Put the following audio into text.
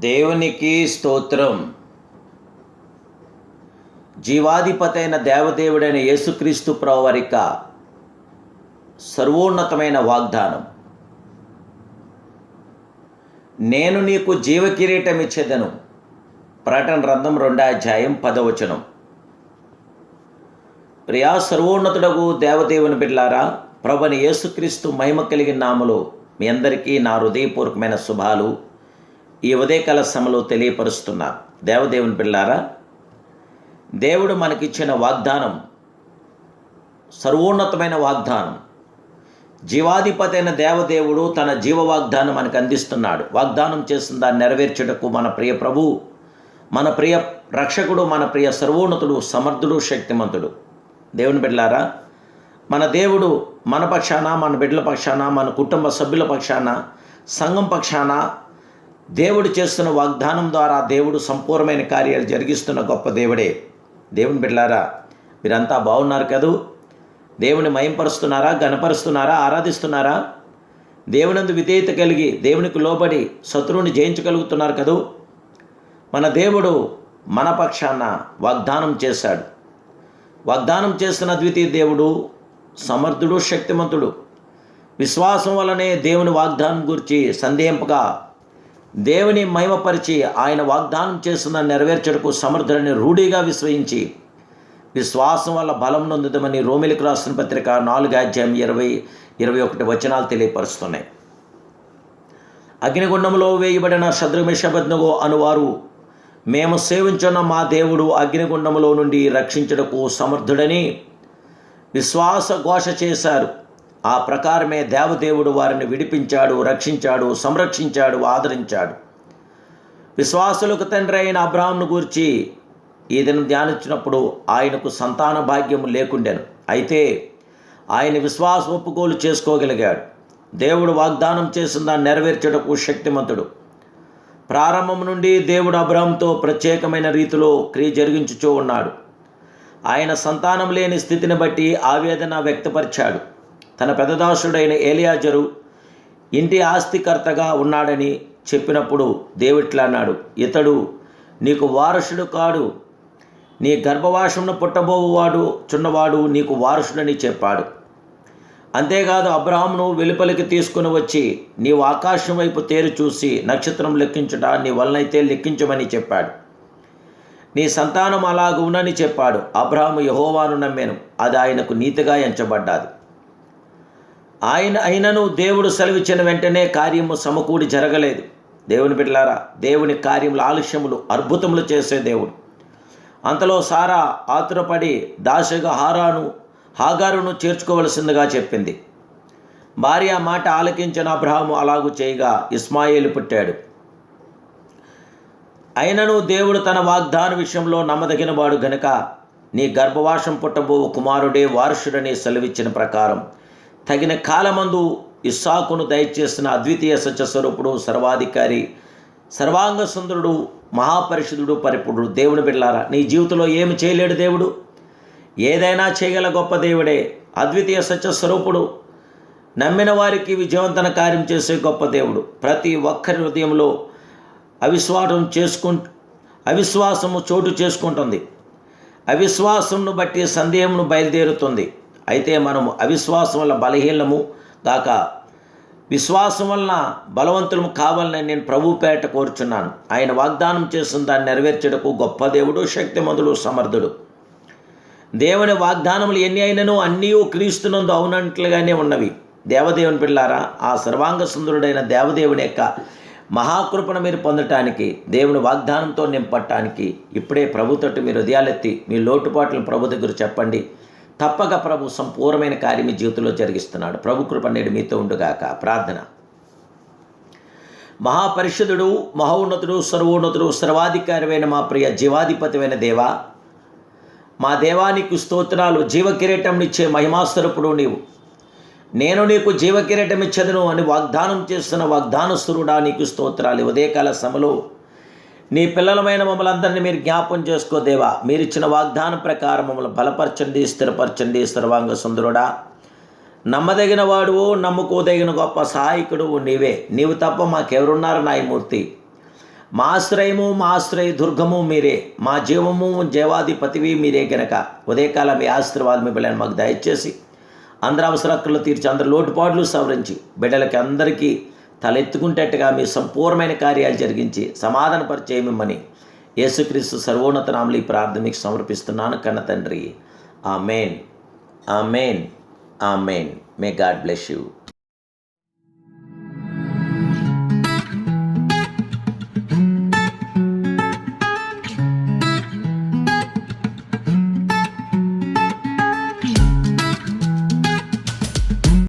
దేవునికి స్తోత్రం. జీవాధిపతైన దేవదేవుడైన యేసుక్రీస్తు ప్రవరిక సర్వోన్నతమైన వాగ్దానం. నేను నీకు జీవకిరీటం ఇచ్చేదను ప్రకటన రంధం రెండో అధ్యాయం పదవచనం. ప్రియా సర్వోన్నతుడగు దేవదేవుని బిడ్లారా ప్రభుని యేసుక్రీస్తు మహిమ కలిగిన నామలో మీ అందరికీ నా హృదయపూర్వకమైన శుభాలు. ఈ ఉదయకాల సమలో తెలియపరుస్తున్నారు. దేవదేవుని పిల్లారా దేవుడు మనకిచ్చిన వాగ్దానం సర్వోన్నతమైన వాగ్దానం జీవాధిపతి అయిన దేవదేవుడు తన జీవ వాగ్దానం మనకు అందిస్తున్నాడు. వాగ్దానం చేసిన దాన్ని నెరవేర్చుటకు మన ప్రియ ప్రభు మన ప్రియ రక్షకుడు మన ప్రియ సర్వోన్నతుడు సమర్థుడు శక్తిమంతుడు. దేవుని బిడ్డలారా మన దేవుడు మన పక్షాన మన బిడ్డల పక్షాన మన కుటుంబ సభ్యుల పక్షాన సంఘం పక్షాన దేవుడు చేస్తున్న వాగ్దానం ద్వారా దేవుడు సంపూర్ణమైన కార్యాలు జరిగిస్తున్న గొప్ప దేవుడే. దేవుని బిడ్డలారా మీరంతా బాగున్నారు కదూ? దేవుని మయంపరుస్తున్నారా గనపరుస్తున్నారా ఆరాధిస్తున్నారా? దేవునందు విధేయత కలిగి దేవునికి లోబడి శత్రువుని జయించగలుగుతున్నారు కదూ? మన దేవుడు మన పక్షాన వాగ్దానం చేశాడు. వాగ్దానం చేస్తున్న ద్వితీయ దేవుడు సమర్థుడు శక్తిమంతుడు. విశ్వాసం వలనే దేవుని వాగ్దానం గురించి సందేహింపగా దేవుని మహిమపరిచి ఆయన వాగ్దానం చేస్తున్న నెరవేర్చడకు సమర్థులని రూఢిగా విశ్వయించి విశ్వాసం వల్ల బలం నొందుదమని రోమిలికి రాసిన పత్రిక నాలుగు అధ్యాయం ఇరవై ఇరవై ఒకటి వచనాలు తెలియపరుస్తున్నాయి. అగ్నిగుండంలో వేయబడిన శత్రుమిషబద్నగో అనువారు మేము సేవించున్న మా దేవుడు అగ్నిగుండంలో నుండి రక్షించుటకు సమర్థుడని విశ్వాస ఘోష చేశారు. ఆ ప్రకారమే దేవదేవుడు వారిని విడిపించాడు రక్షించాడు సంరక్షించాడు ఆదరించాడు. విశ్వాసులకు తండ్రి అయిన అబ్రాహ్ను గూర్చి ఈ దినం ధ్యానించినప్పుడు ఆయనకు సంతాన భాగ్యం లేకుండెను. అయితే ఆయన విశ్వాస ఒప్పుకోలు చేసుకోగలిగాడు. దేవుడు వాగ్దానం చేసిన దాన్ని నెరవేర్చుటకు శక్తిమంతుడు. ప్రారంభం నుండి దేవుడు అబ్రాహంతో ప్రత్యేకమైన రీతిలో క్రియ జరిగించుచూ ఉన్నాడు. ఆయన సంతానం లేని స్థితిని బట్టి ఆవేదన వ్యక్తపరిచాడు. తన పెదదాసుడైన ఏలియాజరు ఇంటి ఆస్తికర్తగా ఉన్నాడని చెప్పినప్పుడు దేవుట్లా అన్నాడు ఇతడు నీకు వారసుడు కాడు. నీ గర్భవాసమును పుట్టబోవాడు చున్నవాడు నీకు వారసుడని చెప్పాడు. అంతేకాదు అబ్రాహ్మును వెలుపలికి తీసుకుని వచ్చి నీవు ఆకాశం వైపు తేరు చూసి నక్షత్రం లెక్కించుట నీ వలనైతే లెక్కించమని చెప్పాడు. నీ సంతానం అలాగునని చెప్పాడు. అబ్రహాము యహోవాను నమ్మాను. అది ఆయనకు నీతిగా ఎంచబడ్డాది. ఆయన అయినను దేవుడు సెలవిచ్చిన వెంటనే కార్యము సమకూడి జరగలేదు. దేవుని బిడ్డలారా దేవుని కార్యములు ఆలస్యములు అద్భుతములు చేసే దేవుడు. అంతలో సారా ఆతురపడి దాసగా హారాను హాగారును చేర్చుకోవలసిందిగా చెప్పింది. భార్య మాట ఆలకించిన అబ్రహాము అలాగు చేయగా ఇస్మాయిలు పుట్టాడు. అయినను దేవుడు తన వాగ్దాన విషయంలో నమ్మదగినవాడు గనుక నీ గర్భవాసం పుట్టబో కుమారుడే వారసుడని సెలవిచ్చిన ప్రకారం తగిన కాలమందు ఇస్సాకును దయచేసిన అద్వితీయ సత్యస్వరూపుడు సర్వాధికారి సర్వాంగ సుందరుడు మహాపరిషుదుడు పరిపుడు దేవుని బిడ్లారా నీ జీవితంలో ఏమి చేయలేడు దేవుడు? ఏదైనా చేయగల గొప్ప దేవుడే అద్వితీయ సత్యస్వరూపుడు నమ్మిన వారికి విజయవంతన కార్యం చేసే గొప్ప దేవుడు. ప్రతి ఒక్కరి హృదయంలో అవిశ్వాసం చేసుకు అవిశ్వాసము చోటు చేసుకుంటుంది. అవిశ్వాసంను బట్టి సందేహమును బయలుదేరుతుంది. అయితే మనము అవిశ్వాసం వల్ల బలహీనము గాక విశ్వాసం వలన బలవంతులము కావాలని నేను ప్రభు పేట కోరుచున్నాను. ఆయన వాగ్దానం చేసిన దాన్ని నెరవేర్చడకు గొప్ప దేవుడు శక్తిమంతుడు సమర్థుడు. దేవుని వాగ్దానములు ఎన్ని అయినను అన్నీ క్రీస్తునందు అవునట్లుగానే ఉన్నవి. దేవదేవుని పిల్లారా ఆ సర్వాంగ సుందరుడైన దేవదేవుని యొక్క మహాకృపను మీరు పొందటానికి దేవుని వాగ్దానంతో నింపటానికి ఇప్పుడే ప్రభుతోటి మీరు హృదయాలెత్తి మీ లోటుపాట్లను ప్రభు దగ్గర చెప్పండి. తప్పక ప్రభు సంపూర్ణమైన కార్యం మీ జీవితంలో జరిగిస్తున్నాడు. ప్రభు కృప నేడు మీతో ఉండుగాక. ప్రార్థన. మహాపరిషుదుడు మహోన్నతుడు సర్వోన్నతుడు సర్వాధికారమైన మా ప్రియ జీవాధిపతిమైన దేవా మా దేవానికి స్తోత్రాలు. జీవకిరీటంనిచ్చే మహిమాస్వరూపుడు నీవు. నేను నీకు జీవకిరీటం ఇచ్చదును అని వాగ్దానం చేస్తున్న వాగ్దానస్తురుడా నీకు స్తోత్రాలు. ఉదయకాల సమలో నీ పిల్లలమైన మమ్మల్ని అందరినీ మీరు జ్ఞాపం చేసుకో దేవా. మీరు ఇచ్చిన వాగ్దానం ప్రకారం మమ్మల్ని బలపరచండి స్థిరపరచండి సర్వాంగ సుందరుడా. నమ్మదగిన వాడువు నమ్ముకోదగిన గొప్ప సహాయకుడు నీవే. నీవు తప్ప మాకెవరున్నారు నాయమూర్తి మా ఆశ్రయము మా ఆశ్రయ దుర్గము మీరే. మా జీవము జీవాధిపతివి మీరే గనక. ఉదయకాలం మీ ఆశీర్వాదం మీ బిడ్డలను మాకు దయచేసి అందరు అవసరక్కులు తీర్చి అందరు లోటుపాట్లు సవరించి బిడ్డలకి అందరికీ తలెత్తుకుంటట్టుగా మీ సంపూర్ణమైన కార్యాలు జరిగించి సమాధానపరిచే మిమ్మని యేసుక్రీస్తు సర్వోన్నత నామలి ఈ ప్రార్థన మీకు సమర్పిస్తున్నాను కన్న తండ్రి. ఆ main amen amen may God bless you